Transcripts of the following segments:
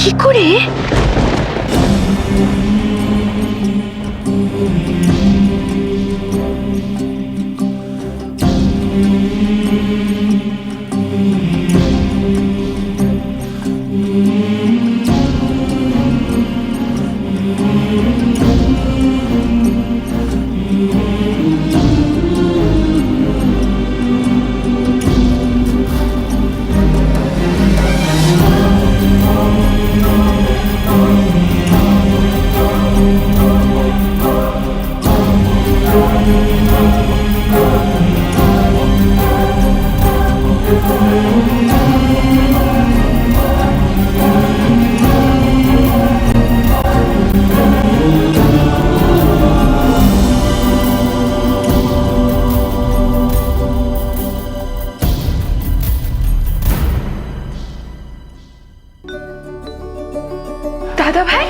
কি করে দাদা ভাই?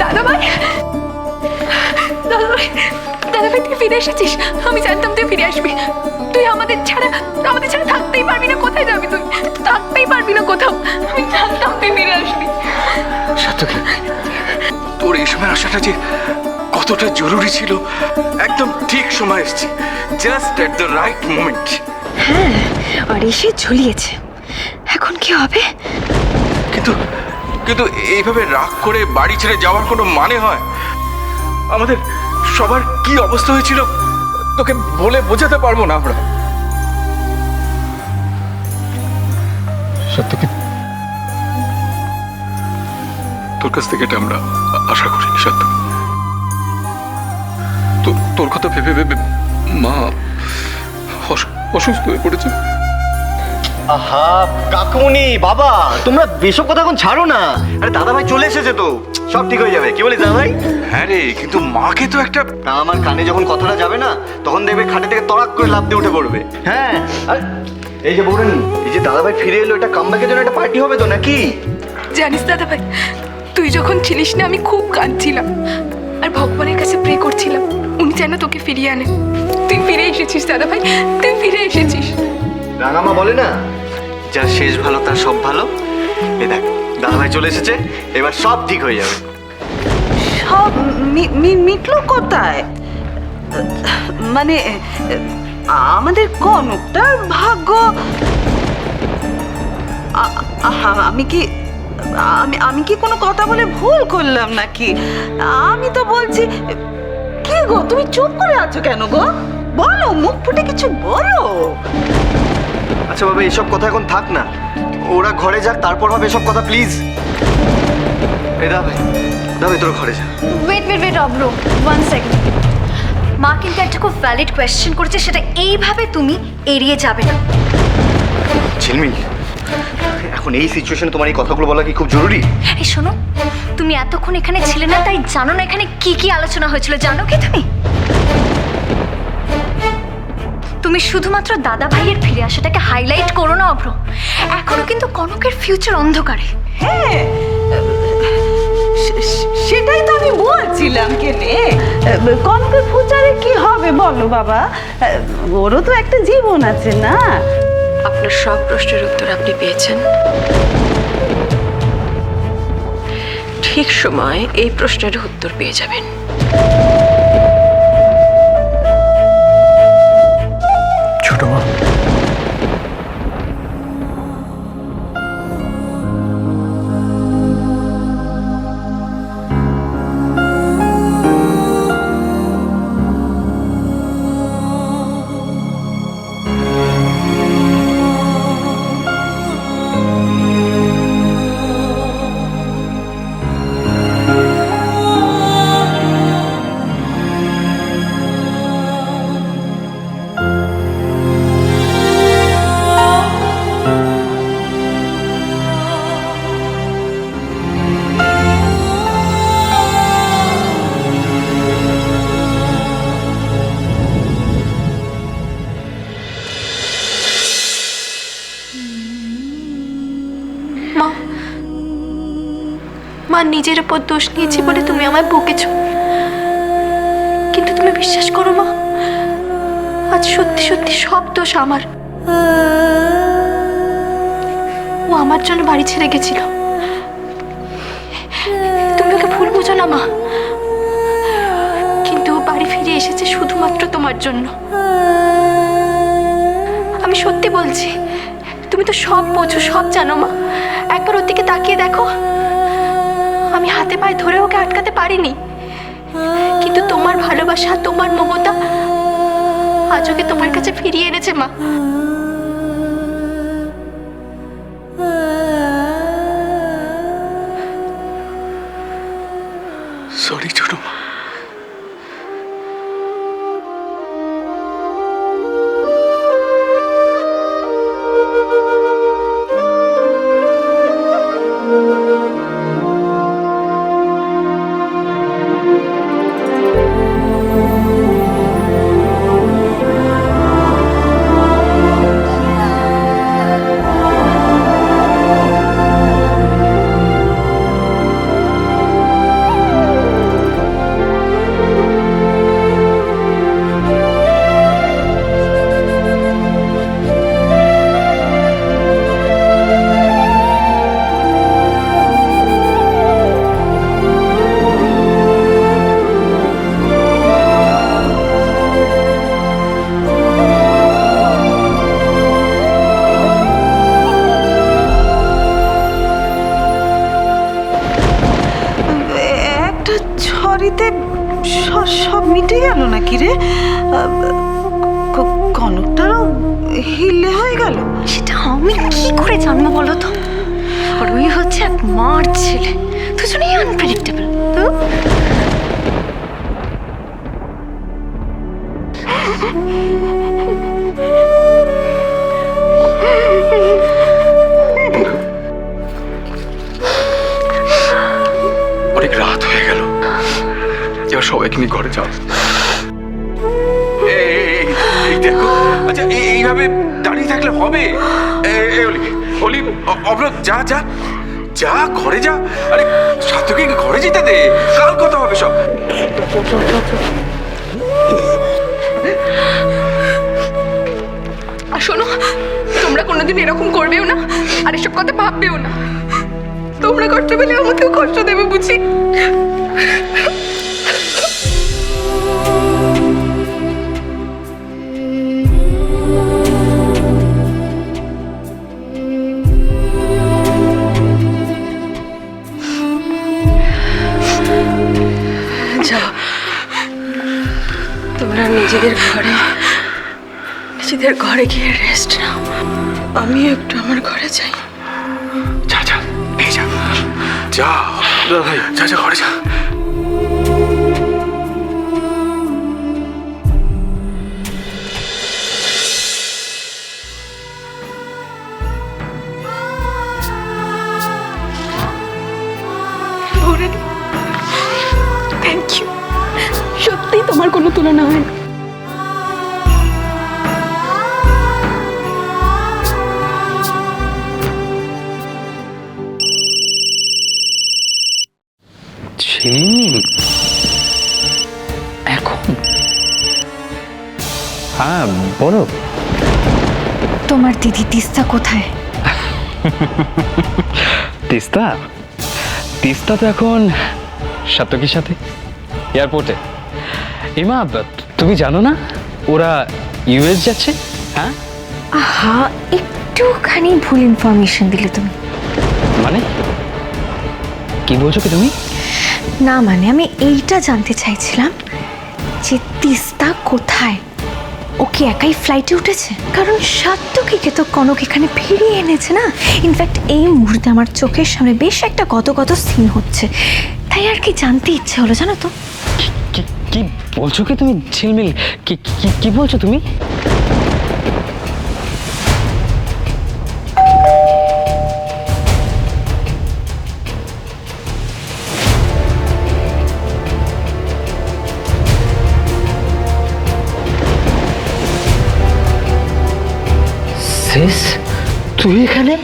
দাদা ভাই? দাদা ভাই দাদা ভাই তুই ফিরে এসেছিস? আমি জানতাম তুই ফিরে আসবি। তুই আমাদের ছাড়া আমাদের ছাড়া থাকতেই পারবি না। কোথায় যাবি তুই? থাকতেই পারবি না কোথাও। আমি জানতাম তুই ফিরে আসবি। তোর এই সময় আসাটা যে কতটা জরুরি ছিল একদম ঠিক সময় এসেছি। Just at the right moment আর এসে ঝুলিয়েছে। এখন কি হবে? কিন্তু কিন্তু এইভাবে রাগ করে বাড়ি ছেড়ে যাওয়ার কোনো মানে হয়? আমাদের সবার কি অবস্থা হয়েছিল তোকে বলে বোঝাতে পারব না আমরা। সত্যি তোর কাছ থেকে এটা আমরা আশা করিনি সত্য। তোর কথা ভেবে ভেবে মা অসুস্থ হয়ে পড়েছে। আহা কাকুমনি বাবা তোমরা এসব কথা এখন ছাড়ো না। আরে দাদা ভাই চলে এসেছে তো। সব ঠিক হয়ে যাবে। কি বলিস দাদা ভাই হ্যাঁ রে কিন্তু মাকে তো একটা না আমার কানে যখন কথাটা যাবে না তখন দেখবে খাটে থেকে তড়াক করে লাফ দিয়ে উঠে পড়বে। হ্যাঁ আর এই যে বলেন এই যে দাদা ভাই ফিরে এলো এটা কামব্যাকের জন্য একটা পার্টি হবে তো নাকি? জানিস দাদা ভাই তুই যখন ছিলিস না আমি খুব কাঁদছিলাম। আর ভগবানের কাছে প্রে করছিলাম উনি যেন তোকে ফিরিয়ে আনেন তুই ফিরে এসেছিস দাদা ভাই তুই ফিরে এসেছিস। রাঙামা বলে না? যার শেষ ভালো, তার সব ভালো। এ দেখ দাদা ভাই চলে এসেছে, এবার সব ঠিক হয়ে যাবে। সব মিটলো কোথায়? মানে আমাদের কনকটার ভাগ্য। আমি কি, আমি আমি কি কোনো কথা বলে ভুল করলাম নাকি? আমি তো বলছি, কি গো, তুমি চুপ করে আছো কেন গো? বলো, মুখ ফুটে কিছু বলো। আচ্ছা বাবা এসব কথা এখন থাক না। ওরা ঘরে যাক তারপর হবে এসব কথা প্লিজ। এ দা ভাই দা ভাই তোর ঘরে যা। ওয়েট ওয়েট ওয়েট অব্র ওয়ান সেকেন্ড মা কিন্তু একটা খুব ভ্যালিড কোয়েশ্চেন করেছে সেটা এইভাবে তুমি এড়িয়ে যাবে না। ঝিলমিল এখন এই সিচুয়েশনে তোমার এই কথাগুলো বলা কি খুব জরুরি? এই শোনো তুমি এতক্ষণ এখানে ছিলে না তাই জানো না এখানে কি কি আলোচনা হয়েছিল জানো কি তুমি? তুমি শুধুমাত্র দাদা ভাইয়ের ফিরে আসাটাকে হাইলাইট করো না অভ্র। এখনও কিন্তু কনকের ফিউচার অন্ধকারে। হ্যাঁ সেটাই তো আমি বলছিলাম কেনে কনকের ফুচারে কি হবে বলো বাবা? ওরও তো একটা জীবন আছে না। আপনার সব প্রশ্নের উত্তর আপনি পেয়েছেন। ঠিক সময় এই প্রশ্নের উত্তর পেয়ে যাবেন। মা নিজের উপর দোষ নিয়েছি বলে তুমি আমায় বকেছ। কিন্তু তুমি বিশ্বাস করো মা, আজ সত্যি সত্যি সব দোষ আমার। ও আমার জন্য বাড়ি ছেড়ে গেছিল। তুমি ওকে ভুল বুঝো না মা। কিন্তু ও বাড়ি ফিরে এসেছে শুধুমাত্র তোমার জন্য। আমি সত্যি বলছি, তুমি তো সব বোঝো, সব জানো মা। একবার ওর দিকে তাকিয়ে দেখো। হাতে পায়ে ধরে ওকে আটকাতে পারিনি। কিন্তু তোমার ভালোবাসা, তোমার মমতা আজ ওকে তোমার কাছে ফিরিয়ে এনেছে মা। ছড়িতে স- সব মিটে গেল নাকি রে? কনকটারও হিলে হয়ে গেল। সেটা আমি কি করে জানব বলো তো? আর ওই হচ্ছে এক মার ছেলে। দুজনেই আনপ্রেডিক্টেবল তো সবাইকে নিয়ে ঘরে যাও। দেখো। আচ্ছা এইভাবে দাঁড়িয়ে থাকলে হবে? অলি অলি, অ- যা যা। যা, ঘরে যা। আরে সাথীকে ঘরে যেতে দে। কাল কথা হবে সব। শোনো, তোমরা কোনোদিন এরকম করবেও না, আর এসব কথা ভাববেও না। তোমরা কষ্ট পেলে আমাকেও কষ্ট দেবে, বুঝি? তোমরা নিজেদের ঘরে নিজেদের ঘরে গিয়ে রেস্ট নাও। আমি একটু আমার ঘরে যাই। যা যা যা। যা যা, ঘরে যা। তোমার কোনো তুলনা হয় না। এখন? হ্যাঁ বলো। তোমার দিদি তিস্তা কোথায়? তিস্তা? তিস্তা তো এখন সাতকির সাথে এয়ারপোর্টে এমা তুমি জানো না ওরা ইউএস যাচ্ছে? হ্যাঁ? আহা একটুখানি ভুল ইনফরমেশন দিলে তুমি। মানে? কি বলছো কি তুমি? না মানে আমি এইটা জানতে চাইছিলাম যে তিস্তা কোথায়? ও কি একাই ফ্লাইটে উঠেছে? কারণ সাত্তকীকে তো কনক এখানে ফিরিয়ে এনেছে না? ইনফ্যাক্ট এই মুহূর্তে আমার চোখের সামনে বেশ একটা গত গত সিন হচ্ছে। তাই আর কি জানতে ইচ্ছে হলো জানো তো? কি বলছো কি তুমি? ঝিলমিল। কি কি বলছো তুমি? তুই এখানে?